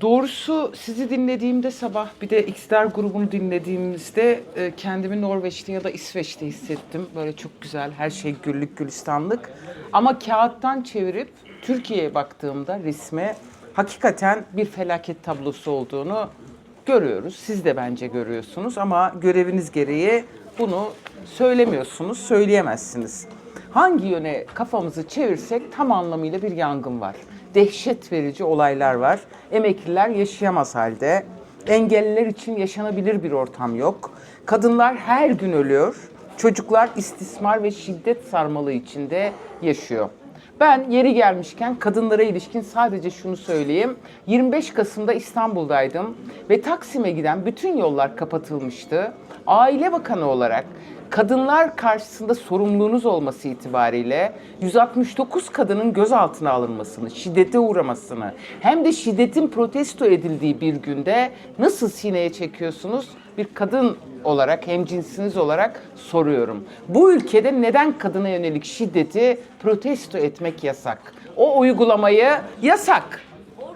Doğrusu sizi dinlediğimde sabah bir de X'ler grubunu dinlediğimizde e, kendimi Norveç'te ya da İsveç'te hissettim. Böyle çok güzel, her şey güllük gülistanlık. Ama kağıttan çevirip Türkiye'ye baktığımda resme hakikaten bir felaket tablosu olduğunu görüyoruz. Siz de bence görüyorsunuz ama göreviniz gereği bunu söylemiyorsunuz, söyleyemezsiniz. Hangi yöne kafamızı çevirsek tam anlamıyla bir yangın var. Dehşet verici olaylar var. Emekliler yaşayamaz halde. Engelliler için yaşanabilir bir ortam yok. Kadınlar her gün ölüyor. Çocuklar istismar ve şiddet sarmalı içinde yaşıyor. Ben yeri gelmişken kadınlara ilişkin sadece şunu söyleyeyim. 25 Kasım'da İstanbul'daydım ve Taksim'e giden bütün yollar kapatılmıştı. Aile Bakanı olarak kadınlar karşısında sorumluluğunuz olması itibariyle 169 kadının gözaltına alınmasını, şiddete uğramasını hem de şiddetin protesto edildiği bir günde nasıl sineye çekiyorsunuz? Bir kadın olarak, hemcinsiniz olarak soruyorum. Bu ülkede neden kadına yönelik şiddeti protesto etmek yasak? O uygulamayı yasak.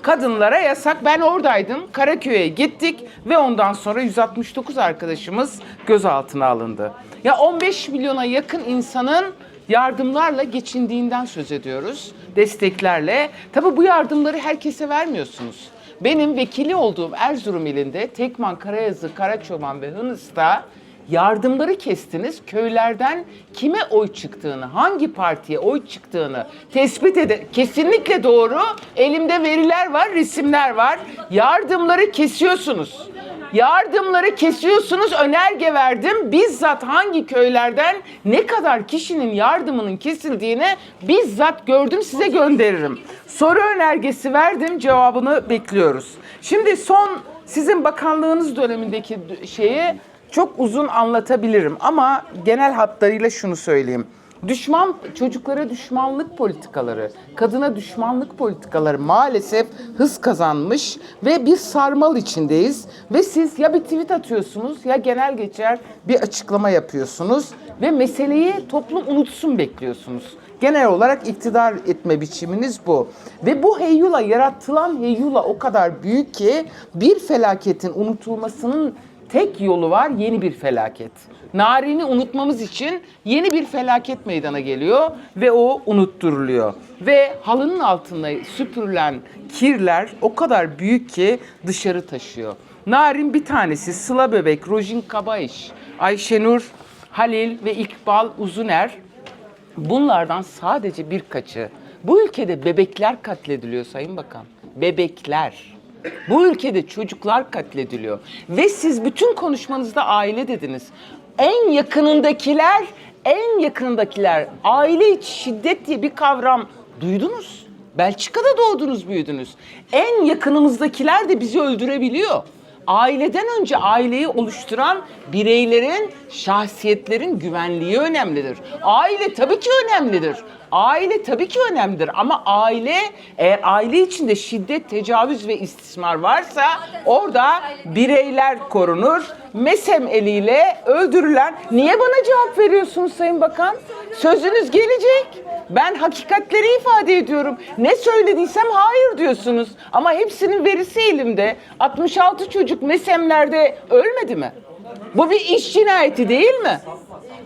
Kadınlara yasak. Ben oradaydım. Karaköy'e gittik ve ondan sonra 169 arkadaşımız gözaltına alındı. Ya 15 milyona yakın insanın yardımlarla geçindiğinden söz ediyoruz. Desteklerle. Tabii bu yardımları herkese vermiyorsunuz. Benim vekili olduğum Erzurum ilinde Tekman, Karayazı, Karaçoban ve Hınıs'ta yardımları kestiniz. Köylerden kime oy çıktığını, hangi partiye oy çıktığını tespit ede kesinlikle doğru. Elimde veriler var, resimler var. Yardımları kesiyorsunuz. Yardımları kesiyorsunuz, önerge verdim. Bizzat hangi köylerden ne kadar kişinin yardımının kesildiğini bizzat gördüm size gönderirim. Soru önergesi verdim, cevabını bekliyoruz. Şimdi son sizin bakanlığınız dönemindeki şeyi çok uzun anlatabilirim ama genel hatlarıyla şunu söyleyeyim. Düşman çocuklara düşmanlık politikaları, kadına düşmanlık politikaları maalesef hız kazanmış ve bir sarmal içindeyiz ve siz ya bir tweet atıyorsunuz ya genel geçer bir açıklama yapıyorsunuz ve meseleyi toplum unutsun bekliyorsunuz. Genel olarak iktidar etme biçiminiz bu. Ve bu heyyula, yaratılan heyyula o kadar büyük ki bir felaketin unutulmasının tek yolu var yeni bir felaket. Narin'i unutmamız için yeni bir felaket meydana geliyor ve o unutturuluyor. Ve halının altında süpürülen kirler o kadar büyük ki dışarı taşıyor. Narin bir tanesi Sıla Bebek, Rojin Kabayış, Ayşenur, Halil ve İkbal Uzuner Bunlardan sadece birkaçı. Bu ülkede bebekler katlediliyor Sayın Bakan. Bebekler. Bu ülkede çocuklar katlediliyor. Ve siz bütün konuşmanızda aile dediniz. En yakınındakiler, en yakınındakiler aile içi şiddet diye bir kavram duydunuz. Belçika'da doğdunuz, büyüdünüz. En yakınımızdakiler de bizi öldürebiliyor. Aileden önce aileyi oluşturan bireylerin, şahsiyetlerin güvenliği önemlidir. Aile tabii ki önemlidir. Aile tabii ki önemlidir ama aile eğer aile içinde şiddet, tecavüz ve istismar varsa orada bireyler korunur. Mesem eliyle öldürülen niye bana cevap veriyorsunuz Sayın Bakan? Sözünüz gelecek. Ben hakikatleri ifade ediyorum. Ne söylediysem hayır diyorsunuz. Ama hepsinin verisi elimde. 66 çocuk mesemlerde ölmedi mi? Bu bir iş cinayeti değil mi?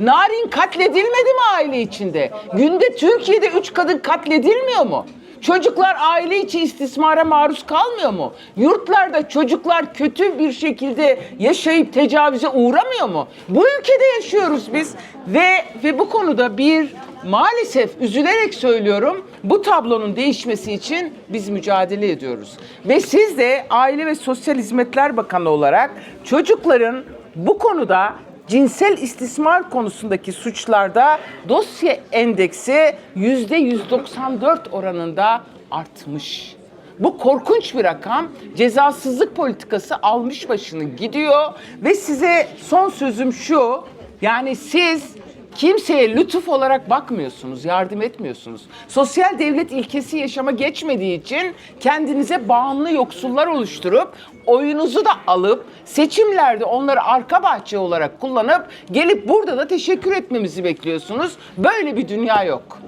Narin katledilmedi mi aile içinde? Günde Türkiye'de 3 kadın katledilmiyor mu? Çocuklar aile içi istismara maruz kalmıyor mu? Yurtlarda çocuklar kötü bir şekilde yaşayıp tecavüze uğramıyor mu? Bu ülkede yaşıyoruz biz ve ve bu konuda bir maalesef üzülerek söylüyorum bu tablonun değişmesi için biz mücadele ediyoruz. Ve siz de Aile ve Sosyal Hizmetler Bakanı olarak çocukların bu konuda cinsel istismar konusundaki suçlarda dosya endeksi yüzde 194 oranında artmış. Bu korkunç bir rakam. Cezasızlık politikası almış başını gidiyor ve size son sözüm şu. Yani siz Kimseye lütuf olarak bakmıyorsunuz, yardım etmiyorsunuz. Sosyal devlet ilkesi yaşama geçmediği için kendinize bağımlı yoksullar oluşturup oyunuzu da alıp seçimlerde onları arka bahçe olarak kullanıp gelip burada da teşekkür etmemizi bekliyorsunuz. Böyle bir dünya yok.